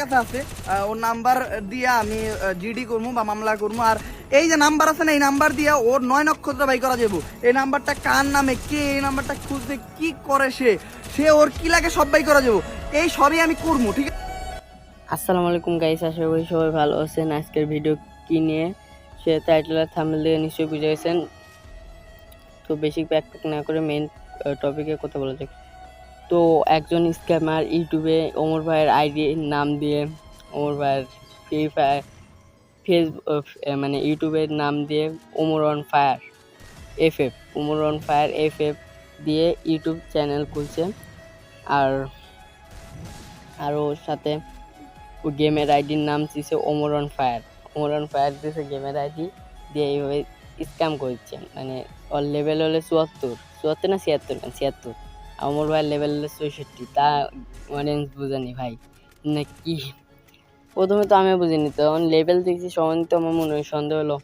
কাছে আছে ওর নাম্বার দিয়ে আমি জিডি করব বা মামলা করব আর এই যে নাম্বার আছে না, এই নাম্বার দিয়ে ওর নয় নক্ষত্র করা যাব এই নাম্বারটা কার নামে, কে এই নাম্বারটা খুঁজতে কি করে সে? সে ওর কি লাগে সব বাই করা যাব এই সবই আমি করব ঠিক আছে? আসসালামু আলাইকুম গাইস আশা করি সবাই ভালো আছেন। আজকের ভিডিও কি নিয়ে? সে টাইটেল আর থাম্বনেল দিয়ে নিশ্চয়ই বুঝে গেছেন। তো বেশি প্যাক প্যাক না করে মেইন টপিকে কথা বলা যাক। তো একজন স্ক্যামার ইউটিউবে ওমর ভাইয়ের আইডি নাম দিয়ে ওমর ভাইয়ের ফ্রি ফায়ার ফেসবুক মানে ইউটিউবের নাম দিয়ে Omar on fire F F Omar on fire F F দিয়ে ইউটিউব চ্যানেল খুলছে। আর আর ওর সাথে গেমের আইডির নাম দিয়েছে Omar on fire, Omar on fire দিয়েছে গেমের আইডি দিয়ে এইভাবে স্ক্যাম করছে মানে ওর লেভেল হলে চুয়াত্তর চুয়াত্তর না ছিয়াত্তর না ছিয়াত্তর। ওমর ভাইয়ের লেভেল হলে চৌষট্টি তা অডিয়েন্স বুঝানি ভাই। না কি প্রথমে তো আমি বুঝিনি, তো এখন লেভেল দেখছি, সমান তো আমার মনে হয় সন্দেহ হলো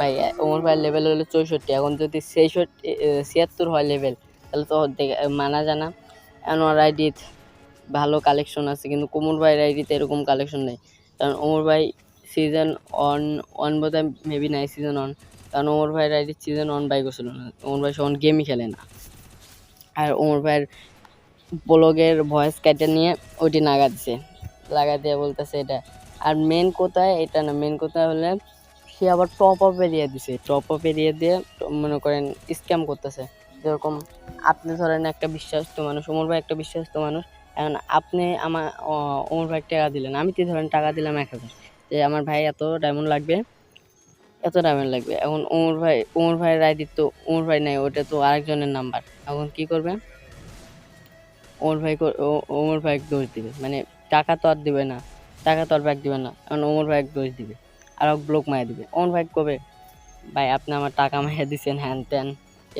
ভাই ওমর ভাইয়ের লেভেল হলো চৌষট্টি এখন যদি ছেষট্টি ছিয়াত্তর হয় লেভেল তাহলে তো মানা জানা এখন ওর আইডি ভালো কালেকশন আছে, কিন্তু কোমর ভাইয়ের আইডিতে এরকম কালেকশন নেই। কারণ ওমর ভাই সিজন অন অন বোধহয় মেবি নাই সিজন অন কারণ ওমর ভাইয়ের আইডি সিজন অন বাই করছিল না, ওমর ভাই সখন গেমই খেলে না। আর ওমর ভাইয়ের ব্লগের ভয়েস কেটে নিয়ে ওইটি নাগা দিছে। লাগা দিয়ে বলতেছে এটা। আর মেন কোথায় এটা না মেন কোথায় হলে সে আবার টপ আপ এরিয়া দিছে। টপ আপ এরিয়া দিয়ে মনে করেন স্ক্যাম করতেছে। যেরকম আপনি ধরেন একটা বিশ্বাস্ত মানুষ ওমর ভাই একটা বিশ্বাস্ত মানুষ, এখন আপনি আমার ওমর ভাই টাকা দিলেন। আমি তো ধরেন টাকা দিলাম এক হাজার। যে আমার ভাই এত ডায়মন্ড লাগবে এত ডায়মন্ড লাগবে। এখন ওমর ভাই, ওমর ভাইয়ের আইডি তো ওমর ভাই নাই, ওটা তো আরেকজনের নাম্বার। এখন কি করবে? ওমর ভাই ওমর ভাই দোষ দিবে। মানে টাকা তো আর দিবে না, টাকা তো আর ব্যাগ দিবে না। এখন ওমর ভাই দোষ দিবে, আর ব্লক মায়া দিবে। ওমর ভাই কবে? ভাই, আপনি আমার টাকা মাইয়া দিছেন, হ্যান ত্যান,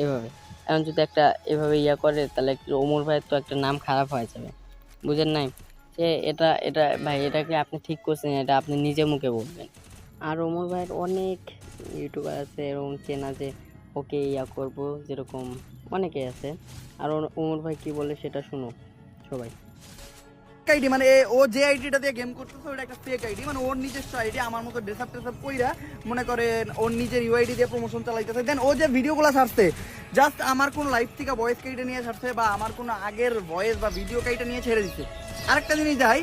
এভাবে। এখন যদি একটা এভাবে ইয়া করে, তাহলে ওমর ভাইয়ের তো একটা নাম খারাপ হয়ে যাবে। বুঝেন নাই? সে এটা এটা, ভাই এটাকে আপনি ঠিক করছেন? এটা আপনি নিজে মুখে বলবেন। আর ওমর ভাইয়ের অনেক ইউটিউবার আছে এরকম চেনা যে ওকে ইয়া করব যেরকম অনেকে আছে। আর ওমর ভাই কি বলে সেটা শুনো সবাই। আইডি মানে ও যে আইডিটা দিয়ে গেম করতেছে ওটা একটা ফেক আইডি মানে ওর নিজস্ব আইডি আমার মতো ড্রেস আপ কইরা মনে করেন ওর নিজের ইউআইডি দিয়ে প্রমোশন চালাইতেছে। দেন ও যে ভিডিওগুলো ছাড়ছে জাস্ট আমার কোন লাইভ থেকে ভয়েস কেটে নিয়ে ছাড়ছে বা আমার কোনো আগের ভয়েস বা ভিডিও কেটে নিয়ে ছেড়ে দিচ্ছে আরেকটা জিনিস যাই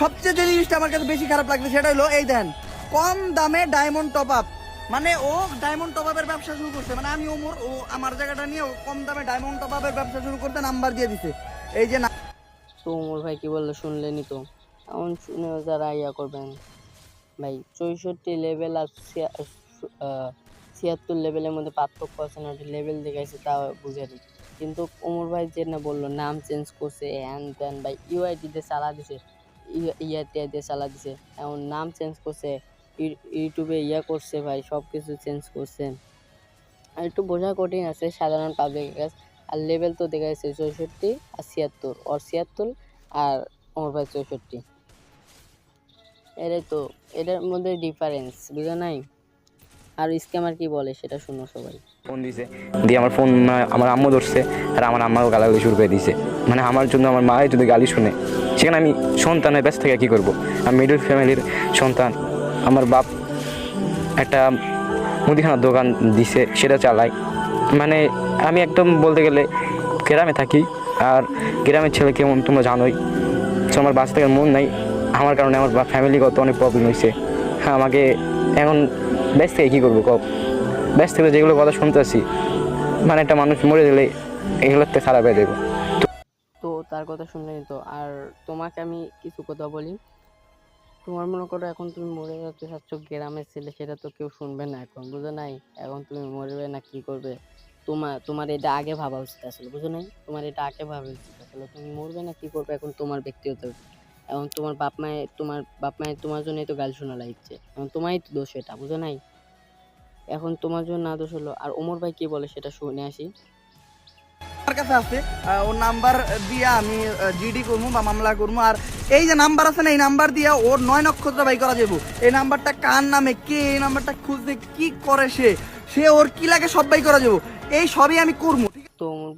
সবচেয়ে যে জিনিসটা আমার কাছে বেশি খারাপ লাগছে সেটা হলো, এই দেন কম দামে ডায়মন্ড টপ আপ মানে ও ডায়মন্ড টপ আপের ব্যবসা শুরু করছে। মানে আমি ওমর ও আমার জায়গাটা নিয়ে কম দামে ডায়মন্ড টপ আপের ব্যবসা শুরু করতে নাম্বার দিয়ে দিছে। এই যে তো ওমর ভাই কি বলল শুনলেনি তো। এমন শুনেও যারা ইয়া করবেন। ভাই, চৌষট্টি লেভেল আর ছিয়াত্তর লেভেলের মধ্যে পার্থক্য আছে না, ওটা লেভেল দেখাইছে তা বুঝে নি কিন্তু ওমর ভাই যে না বলল, নাম চেঞ্জ করছে হ্যান ত্যান ভাই ইউআইডি দিয়ে চালা দিছে। ইয়ারটিআই দিয়ে চালা দিছে। এমন নাম চেঞ্জ করছে ইউটিউবে ইয়া করছে ভাই সব কিছু চেঞ্জ করছে। আর একটু বোঝা কঠিন আছে সাধারণ পাবলিকের কাছে। আর লেভেল তো দেখা যাচ্ছে চৌষট্টি আর ছিয়াত্তর। ওর ছিয়াত্তর আর ওর ভাই চৌষট্টি। এটাই তো, এটার মধ্যে ডিফারেন্স বুঝা নাই? আর স্ক্যামার কি বলে সেটা শুনো সবাই। ফোন দিছে। দিয়ে আমার ফোন আমার আম্মু ধরছে আর আমার আম্মাও গালাগালি শুরু করে দিয়েছে মানে আমার জন্য আমার মায়ের যদি গালি শুনে, সেখানে আমি সন্তানের ব্যস্ত থেকে কী করব? আমি মিডল ফ্যামিলির সন্তান। আমার বাপ একটা মুদিখানার দোকান দিছে, সেটা চালাই মানে আমি একদম বলতে গেলে গ্রামে থাকি, আর গ্রামের ছেলে কেমন তোমরা জানোই। তো আমার বাঁচতে গেলে মন নাই, আমার কারণে আমার ফ্যামিলিগত অনেক প্রবলেম হয়েছে হ্যাঁ আমাকে এখন ব্যস্ত থেকে কী করব কব ব্যস্ত থেকে যেগুলো কথা শুনতেছি মানে একটা মানুষ মরে গেলে এগুলোতে খারাপ হয়ে দেবো তো তার কথা শুনলেই তো, আর তোমাকে আমি কিছু কথা বলি। তোমার মনে করো এখন তুমি মরে যেতে চাচ্ছ গ্রামের ছেলে, সেটা তো কেউ শুনবে না এখন, বুঝো নাই? এখন তুমি মরবে না, কি করবে? তোমার তোমার এটা আগে ভাবা উচিত আসলে, বুঝো নাই? তোমার এটা আগে ভাবা উচিত আসলে, তুমি মরবে না, কি করবে এখন তোমার ব্যক্তিগত। এখন তোমার বাপ মায়ে তোমার বাপ মায়ের, তোমার জন্যই তো গাল শোনা লাগছে এখন তোমারই তো দোষ এটা, বুঝো নাই? এখন তোমার জন্য না দোষ হলো, আর ওমর ভাই কি বলে সেটা শুনে আসি। ওর নাম্বার আমি জিডি বা মামলা আর এই যে নাম্বার আছে না, এই নাম্বার ওর নয় করা যাব এই নাম্বারটা কার নামে, কে এই নাম্বারটা খুঁজতে কি করে সে? সে ওর কি লাগে করা যাব এই সবই আমি করব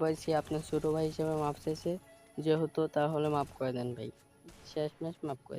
ভাই, সে আপনার ছোট ভাই হিসেবে মাপ চাইছে। যেহেতু তাহলে মাফ করে দেন ভাই। শেষ ম্যাচ মাফ করে